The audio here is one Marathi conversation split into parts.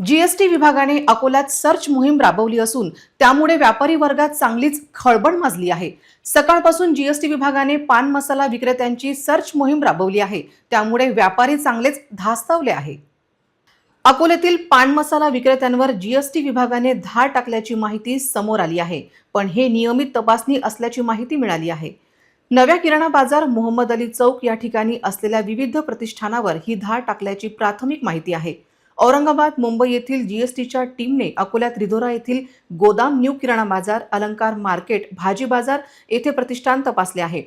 जीएसटी विभागाने अकोल्यात सर्च मोहीम राबवली असून त्यामुळे व्यापारी वर्गात चांगलीच खळबळ माजली आहे. सकाळपासून जीएसटी विभागाने पान मसाला विक्रेत्यांची सर्च मोहीम राबवली आहे. त्यामुळे व्यापारी चांगलेच धास्तावले आहे. अकोल्यातील पान मसाला विक्रेत्यांवर जीएसटी विभागाने धाड टाकल्याची माहिती समोर आली आहे. पण हे नियमित तपासणी असल्याची माहिती मिळाली आहे. नव्या किराणा बाजार मोहम्मद अली चौक या ठिकाणी असलेल्या विविध प्रतिष्ठानावर ही धाड टाकल्याची प्राथमिक माहिती आहे. औरंगाबाद मुंबई येथील जीएसटीच्या टीमने अकोल्यात रिधोरा येथील गोदाम न्यू किराणा बाजार अलंकार मार्केट भाजी बाजार येथे प्रतिष्ठान तपासले आहे.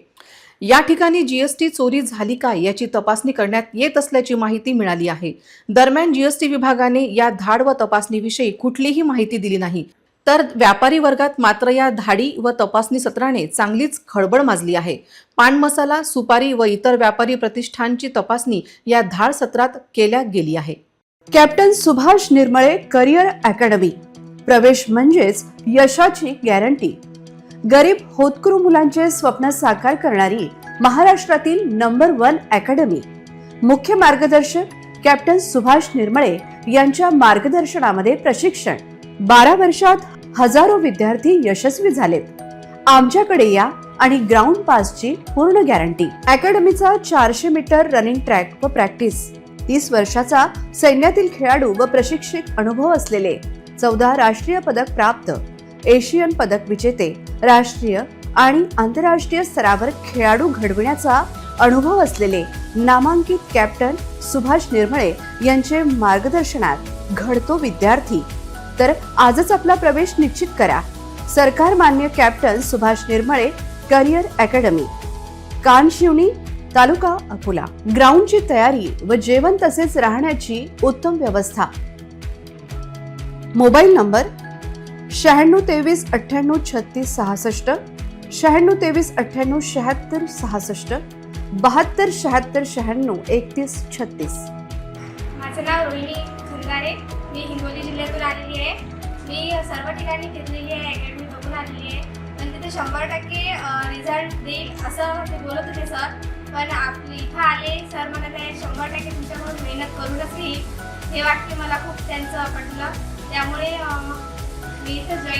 या ठिकाणी जीएसटी चोरी झाली का याची तपासणी करण्यात येत असल्याची माहिती मिळाली आहे. दरम्यान जीएसटी विभागाने या धाड व तपासणीविषयी कुठलीही माहिती दिली नाही. तर व्यापारी वर्गात मात्र या धाडी व तपासणी सत्राने चांगलीच खळबळ माजली आहे. पान मसाला सुपारी व इतर व्यापारी प्रतिष्ठानची तपासणी या धाड सत्रात केल्या गेली आहे. Captain Subhash Nirmale career academy. प्रवेश म्हणजेच यशाची गॅरंटी. गरीब होतकरू मुलांचे स्वप्न साकार करणारी महाराष्ट्रातील नंबर वन अकॅडमी. मुख्य मार्गदर्शक कॅप्टन सुभाष निर्मळे यांच्या मार्गदर्शनामध्ये प्रशिक्षण. बारा वर्षात हजारो विद्यार्थी यशस्वी झालेत. आमच्याकडे या आणि ग्राउंड पासची पूर्ण गॅरंटी. अकॅडमीचा चारशे मीटर रनिंग ट्रॅक व प्रॅक्टिस तीस वर्षाचा सैन्यातील खेळाडू व प्रशिक्षक अनुभव असलेले चौदा राष्ट्रीय पदक प्राप्त एशियन पदक विजेते राष्ट्रीय आणि आंतरराष्ट्रीय स्तरावर खेळाडू घडविण्याचा अनुभव असलेले नामांकित कॅप्टन सुभाष निर्मळे यांचे मार्गदर्शनात घडतो विद्यार्थी. तर आजच आपला प्रवेश निश्चित करा. सरकार मान्य captain Subhash Nirmale career academy. Kanshivani तालुका अकोला. ग्राउंडची तयारी व जेवण तसेच राहण्याची उत्तम व्यवस्था. मोबाईल नंबर शहाण्णव तेवीस अठ्ठ्याण्णव छत्तीस सहासष्ट शहाण्णव तेवीस अठ्ठ्याण्णव शहात्तर सहासष्ट बहात्तर शहात्तर शहाण्णव एकतीस छत्तीस. माझं नाव रोहिणी खंगारे मी हिंगोली जिल्ह्यातून आलेली आहे. मी सर्व ठिकाणी फिरलेली आहे अकॅडमी बघून आलेली आहे. पण तिथे शंभर टक्के रिझल्ट देईल असं ते बोलत होते सर पण आपले इथं आले. सर म्हणत आहे शंभर टक्के तुमच्याकडून मेहनत करूनच येईल हे वाक्य मला खूप त्यांचं पटलं त्यामुळे मी इथं जॉईन